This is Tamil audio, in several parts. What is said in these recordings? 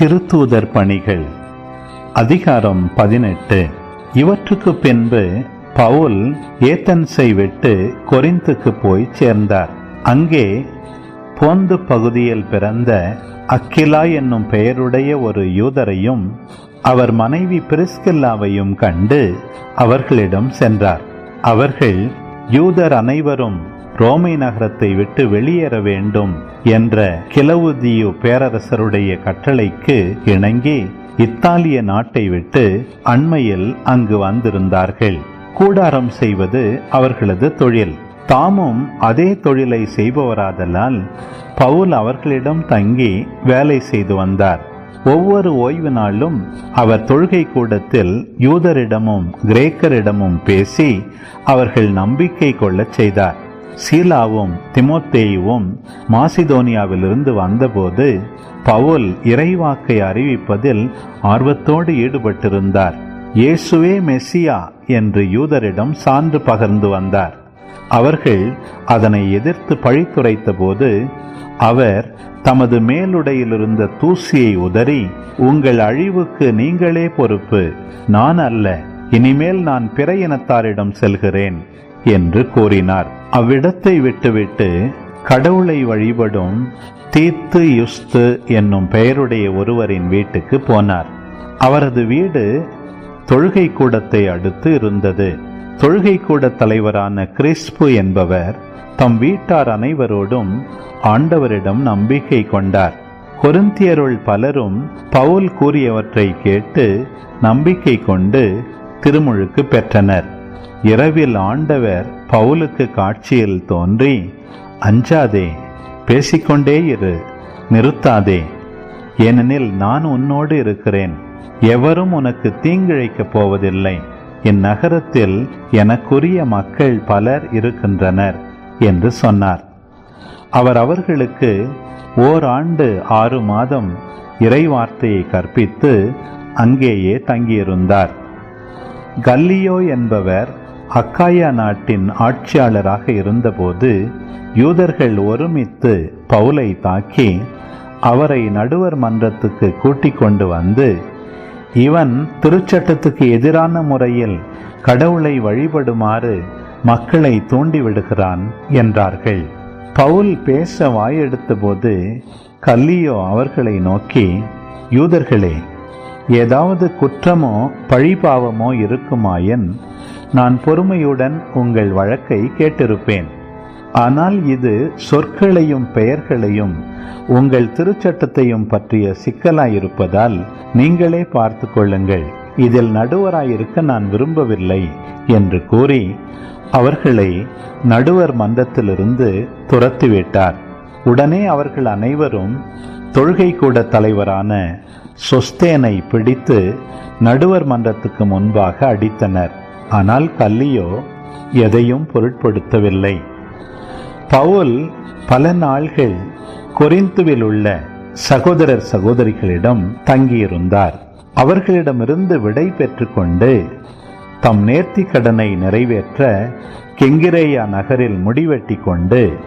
திருத்தூதர் பணிகள். அதிகாரம் பதினெட்டு. இவற்றுக்கு பின்பு பவுல் ஏத்தன்ஸை விட்டு கொரிந்துக்கு போய் சேர்ந்தார். அங்கே போந்து பகுதியில் பிறந்த அக்கிலா என்னும் பெயருடைய ஒரு யூதரையும் அவர் மனைவி பிரிஸ்கில்லாவையும் கண்டு அவர்களிடம் சென்றார். அவர்கள் யூதர் அனைவரும் ரோமை நகரத்தை விட்டு வெளியேற வேண்டும் என்ற கிளவுதியு பேரரசருடைய கட்டளைக்கு இணங்கி இத்தாலிய நாட்டை விட்டு அண்மையில் அங்கு வந்திருந்தார்கள். கூடாரம் செய்வது அவர்களது தொழில். தாமும் அதே தொழிலை செய்பவராதலால் பவுல் அவர்களிடம் தங்கி வேலை செய்து வந்தார். ஒவ்வொரு ஓய்வு நாளும் அவர் தொழுகை கூடத்தில் யூதரிடமும் கிரேக்கரிடமும் பேசி அவர்கள் நம்பிக்கை கொள்ளச் செய்தார். சீலாவும் திமோத்தேயுவும் மாசிதோனியாவிலிருந்து வந்தபோது பவுல் இறைவாக்கை அறிவிப்பதில் ஆர்வத்தோடு ஈடுபட்டிருந்தார். இயேசுவே மெஸ்ஸியா என்று யூதரிடம் சான்று பகர்ந்து வந்தார். அவர்கள் அதனை எதிர்த்து பழித்துரைத்த போது அவர் தமது மேலுடையிலிருந்த தூசியை உதறி உங்கள் அழிவுக்கு நீங்களே பொறுப்பு. நான் அல்ல. இனிமேல் நான் பிற இனத்தாரிடம் செல்கிறேன். என்று கூறினார். அவ்விடத்தை விட்டுவிட்டு கடவுளை வழிபடும் தீத்து யுஸ்து என்னும் பெயருடைய ஒருவரின் வீட்டுக்கு போனார். அவரது வீடு தொழுகை கூடத்தை அடுத்து இருந்தது. தொழுகை கூட தலைவரான கிறிஸ்பு என்பவர் தம் வீட்டார் அனைவரோடும் ஆண்டவரிடம் நம்பிக்கை கொண்டார். கொருந்தியருள் பலரும் பவுல் கூறியவற்றை கேட்டு நம்பிக்கை கொண்டு திருமுழுக்கு பெற்றனர். இரவில் ஆண்டவர் பவுலுக்கு காட்சியில் தோன்றி அஞ்சாதே பேசிக்கொண்டே இரு நிறுத்தாதே. ஏனெனில் நான் உன்னோடு இருக்கிறேன். எவரும் உனக்கு தீங்கிழைக்கப் போவதில்லை. இந்நகரத்தில் எனக்குரிய மக்கள் பலர் இருக்கின்றனர் என்று சொன்னார். அவர் அவர்களுக்கு ஓராண்டு ஆறு மாதம் இறைவார்த்தையை கற்பித்து அங்கேயே தங்கியிருந்தார். கல்லியோ என்பவர் அக்காயா நாட்டின் ஆட்சியாளராக இருந்தபோது யூதர்கள் ஒருமித்து பவுலை தாக்கி அவரை நடுவர் மன்றத்துக்கு கூட்டிக் கொண்டு வந்து இவன் திருச்சட்டத்துக்கு எதிரான முறையில் கடவுளை வழிபடுமாறு மக்களை தூண்டிவிடுகிறான் என்றார்கள். பவுல் பேச வாயெடுத்தபோது கல்லியோ அவர்களை நோக்கி யூதர்களே ஏதாவது குற்றமோ பழிபாவமோ இருக்குமாயின் நான் பொறுமையுடன் உங்கள் வழக்கை கேட்டிருப்பேன். ஆனால் இது சொற்களையும் பெயர்களையும் உங்கள் திருச்சட்டத்தையும் பற்றிய சிக்கலாயிருப்பதால் நீங்களே பார்த்து கொள்ளுங்கள். இதில் நடுவராயிருக்க நான் விரும்பவில்லை என்று கூறி அவர்களை நடுவர் மன்றத்திலிருந்து துரத்திவிட்டார். உடனே அவர்கள் அனைவரும் தொழுகை கூட தலைவரான சொஸ்தேனை பிடித்து நடுவர் மன்றத்துக்கு முன்பாக அடித்தனர். ஆனால் கல்லியோ எதையும் பொருட்படுத்தவில்லை. பவுல் பல நாள்கள் கொரிந்துவில் உள்ள சகோதரர் சகோதரிகளிடம் தங்கியிருந்தார். அவர்களிடமிருந்து விடை பெற்றுக்கொண்டு தம் நேர்த்தி கடனை நிறைவேற்ற கெங்கிரேயா நகரில் முடிவெட்டி கொண்டு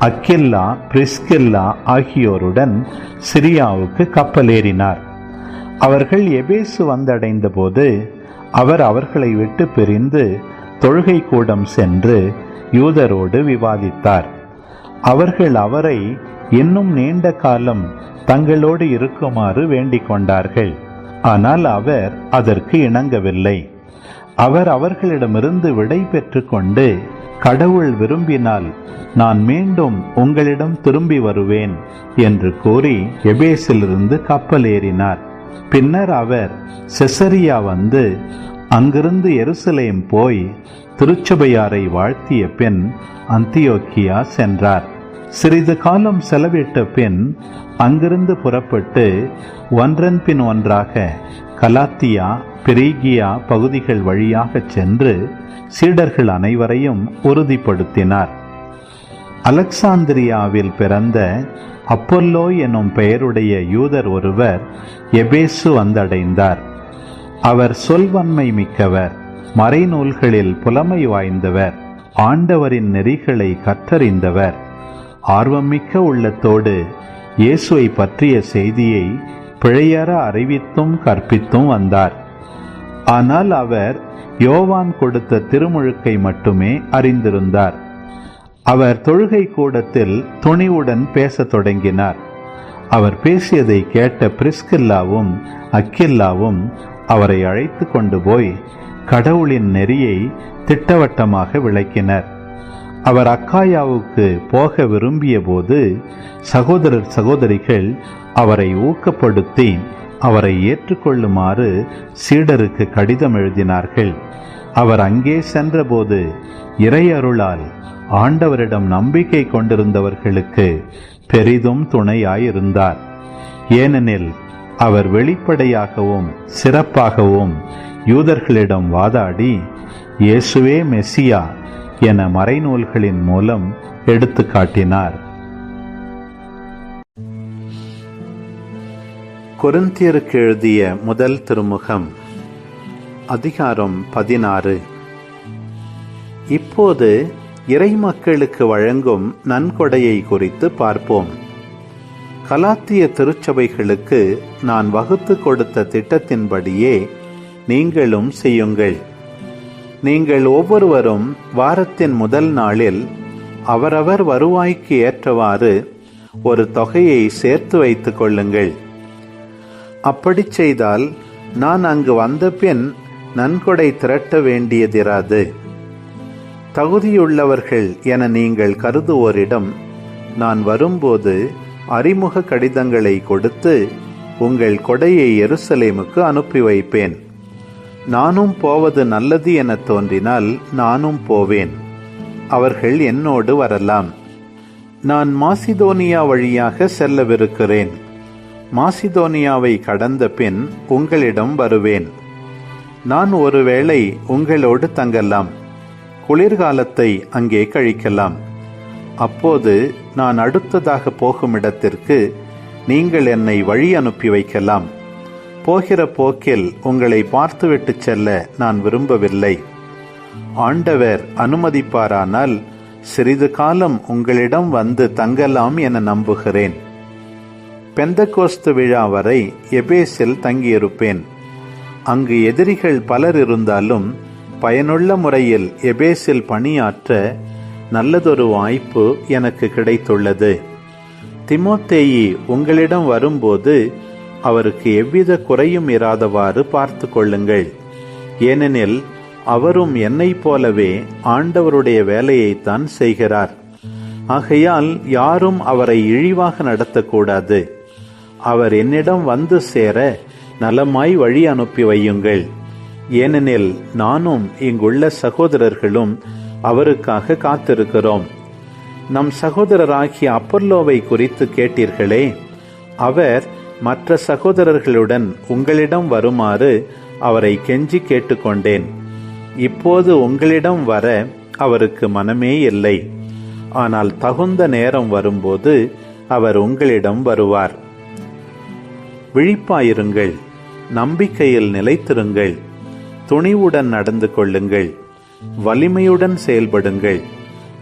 அக்கில்லா பிரிஸ்கில்லா ஆகியோருடன் சிரியாவுக்கு கப்பலேறினார். அவர்கள் எபேசு வந்தடைந்த போது அவர் அவர்களை விட்டு பிரிந்து தொழுகை கூடம் சென்று யூதரோடு விவாதித்தார். அவர்கள் அவரை இன்னும் நீண்ட காலம் தங்களோடு இருக்குமாறு வேண்டிக் கொண்டார்கள். ஆனால் அவர் அதற்கு இணங்கவில்லை. அவர் அவர்களிடமிருந்து விடை பெற்று கொண்டு கடவுள் விரும்பினால் நான் மீண்டும் உங்களிடம் திரும்பி வருவேன் என்று கூறி எபேசிலிருந்து கப்பல் ஏறினார். பின்னர் அவர் செசரியா வந்து அங்கிருந்து எருசலேம் போய் திருச்சபையாரை வாழ்த்திய பின் அந்தியோக்கியா சென்றார். சிறிது காலம் செலவிட்ட பின் அங்கிருந்து புறப்பட்டு ஒன்றன் பின் ஒன்றாக கலாத்தியா பெரிகியா பகுதிகள் வழியாக சென்று சீடர்கள் அனைவரையும் உறுதிப்படுத்தினார். அலெக்சாந்திரியாவில் பிறந்த அப்பொல்லோ எனும் பெயருடைய யூதர் ஒருவர் எபேசு வந்தடைந்தார். அவர் சொல்வன்மை மிக்கவர் மறைநூல்களில் புலமை வாய்ந்தவர் ஆண்டவரின் நெறிகளை கற்றறிந்தவர். ஆர்வமிக்க உள்ளத்தோடு இயேசுவை பற்றிய செய்தியை பிழையற அறிவித்தும் கற்பித்தும் வந்தார். ஆனால் அவர் யோவான் கொடுத்த திருமுழுக்கை மட்டுமே அறிந்திருந்தார். அவர் தொழுகை கூடத்தில் துணிவுடன் பேசத் தொடங்கினார். அவர் பேசியதை கேட்ட பிரிஸ்கில்லாவும் அக்கில்லாவும் அவரை அழைத்து கொண்டு போய் கடவுளின் நெறியை திட்டவட்டமாக விளக்கினர். அவர் அக்காயாவுக்கு போக விரும்பிய போது சகோதரர் சகோதரிகள் அவரை ஊக்கப்படுத்தி அவரை ஏற்றுக்கொள்ளுமாறு சீடருக்கு கடிதம் எழுதினார்கள். அவர் அங்கே சென்றபோது இறையருளால் ஆண்டவரிடம் நம்பிக்கை கொண்டிருந்தவர்களுக்கு பெரிதும் துணையாயிருந்தார். ஏனெனில் அவர் வெளிப்படையாகவும் சிறப்பாகவும் யூதர்களிடம் வாதாடி இயேசுவே மெஸ்ஸியா என மறைநூல்களின் மூலம் எடுத்து காட்டினார். கொருந்தியருக்கு எழுதிய முதல் திருமுகம் அதிகாரம் பதினாறு. இப்போது இறை மக்களுக்கு வழங்கும் நன்கொடையை குறித்து பார்ப்போம். கலாத்திய திருச்சபைகளுக்கு நான் வகுத்து கொடுத்த திட்டத்தின்படியே நீங்களும் செய்யுங்கள். நீங்கள் ஒவ்வொருவரும் வாரத்தின் முதல் நாளில் அவரவர் வருவாய்க்கு ஏற்றவாறு ஒரு தொகையை சேர்த்து வைத்துக் கொள்ளுங்கள். அப்படி செய்தால் நான் அங்கு வந்த பின் நன்கொடை திரட்ட வேண்டியதிராது. தகுதியுள்ளவர்கள் என நீங்கள் கருதுவோரிடம் நான் வரும்போது அறிமுக கடிதங்களை கொடுத்து உங்கள் கொடையை எருசலேமுக்கு அனுப்பி வைப்பேன். நானும் போவது நல்லது என தோன்றினால் நானும் போவேன். அவர்கள் என்னோடு வரலாம். நான் மாசிதோனியா வழியாக செல்லவிருக்கிறேன். மாசிதோனியாவை கடந்த பின் உங்களிடம் வருவேன். நான் ஒருவேளை உங்களோடு தங்கலாம். குளிர்காலத்தை அங்கே கழிக்கலாம். அப்போது நான் அடுத்ததாக போகும் இடத்திற்கு நீங்கள் என்னை வழி அனுப்பி வைக்கலாம். போகிற போக்கில் உங்களை பார்த்துவிட்டு செல்ல நான் விரும்பவில்லை. ஆண்டவர் அனுமதிப்பாரானால் சிறிது காலம் உங்களிடம் வந்து தங்கலாம் என நம்புகிறேன். பெந்தகோஸ்து விழா வரை எபேஸில் தங்கியிருப்பேன். அங்கு எதிரிகள் பலர் இருந்தாலும் பயனுள்ள முறையில் எபேஸில் பணியாற்ற நல்லதொரு வாய்ப்பு எனக்கு கிடைத்துள்ளது. திமோத்தேயி உங்களிடம் வரும்போது அவருக்கு எவ்வித குறையும் இராதவாறு பார்த்து கொள்ளுங்கள். ஏனெனில் அவரும் என்னைப் போலவே ஆண்டவருடைய வேலையைத்தான் செய்கிறார். ஆகையால் யாரும் அவரை இழிவாக நடத்தக்கூடாது. அவர் என்னிடம் வந்து சேர நலமாய் வழி அனுப்பி வையுங்கள். ஏனெனில் நானும் இங்குள்ள சகோதரர்களும் அவருக்காக காத்திருக்கிறோம். நம் சகோதரராகிய அப்பல்லோவை குறித்து கேட்டீர்களே அவர் மற்ற சகோதரர்களுடன் உங்களிடம் வருமாறு அவரை கெஞ்சி கேட்டுக்கொண்டேன். இப்போது உங்களிடம் வர அவருக்கு மனமே இல்லை. ஆனால் தகுந்த நேரம் வரும்போது அவர் உங்களிடம் வருவார். விழிப்பாயிருங்கள் நம்பிக்கையில் நிலைத்திருங்கள். துணிவுடன் நடந்து கொள்ளுங்கள். வலிமையுடன் செயல்படுங்கள்.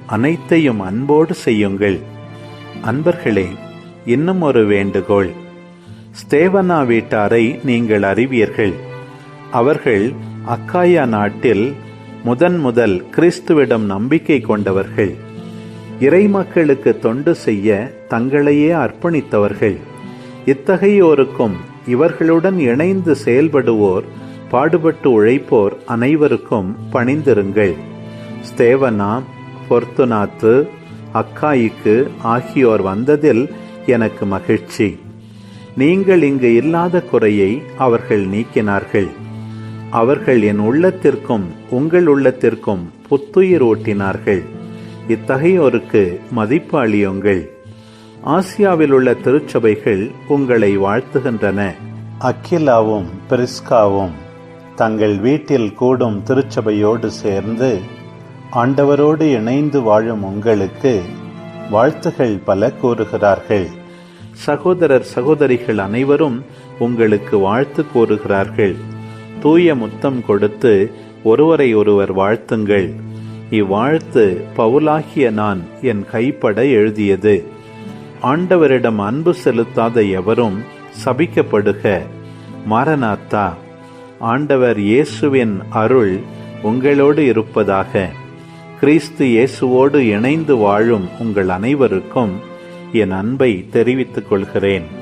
அனைத்தையும் அன்போடு செய்யுங்கள். அன்பர்களே இன்னும் ஒரு வேண்டுகோள். ஸ்தேவனா வீட்டாரை நீங்கள் அறிவீர்கள். அவர்கள் அக்காயா நாட்டில் முதன் முதல் கிறிஸ்துவிடம் நம்பிக்கை கொண்டவர்கள். இறை மக்களுக்கு தொண்டு செய்ய தங்களையே அர்ப்பணித்தவர்கள். இத்தகையோருக்கும் இவர்களுடன் இணைந்து செயல்படுவோர் பாடுபட்டு உழைப்போர் அனைவருக்கும் பணிந்திருங்கள். ஸ்தேவனா பொர்த்துனாத்து அக்காய்க்கு ஆகியோர் வந்ததில் எனக்கு மகிழ்ச்சி. நீங்கள் இங்கு இல்லாத குறையை அவர்கள் நீக்கினார்கள். அவர்கள் என் உள்ளத்திற்கும் உங்கள் உள்ளத்திற்கும் புத்துயிர் ஓட்டினார்கள் இத்தகையோருக்கு மதிப்பு அளியுங்கள். ஆசியாவில் உள்ள திருச்சபைகள் உங்களை வாழ்த்துகின்றன. அக்கிலாவும் பிரிஸ்காவும். தங்கள் வீட்டில் கூடும் திருச்சபையோடு சேர்ந்து ஆண்டவரோடு இணைந்து வாழும் உங்களுக்கு வாழ்த்துகள் பல கூறுகிறார்கள். சகோதரர் சகோதரிகள் அனைவரும் உங்களுக்கு வாழ்த்து கூறுகிறார்கள். தூய முத்தம் கொடுத்து ஒருவரை ஒருவர் வாழ்த்துங்கள். இவ்வாழ்த்து பவுலாகிய நான் என் கைப்பட எழுதியது. ஆண்டவரிடம் அன்பு செலுத்தாத எவரும் சபிக்கப்படுக. மாரநாத்தா ஆண்டவர் இயேசுவின் அருள் உங்களோடு இருப்பதாக. கிறிஸ்து இயேசுவோடு இணைந்து வாழும் உங்கள் அனைவருக்கும் என் அன்பை தெரிவித்துக் கொள்கிறேன்.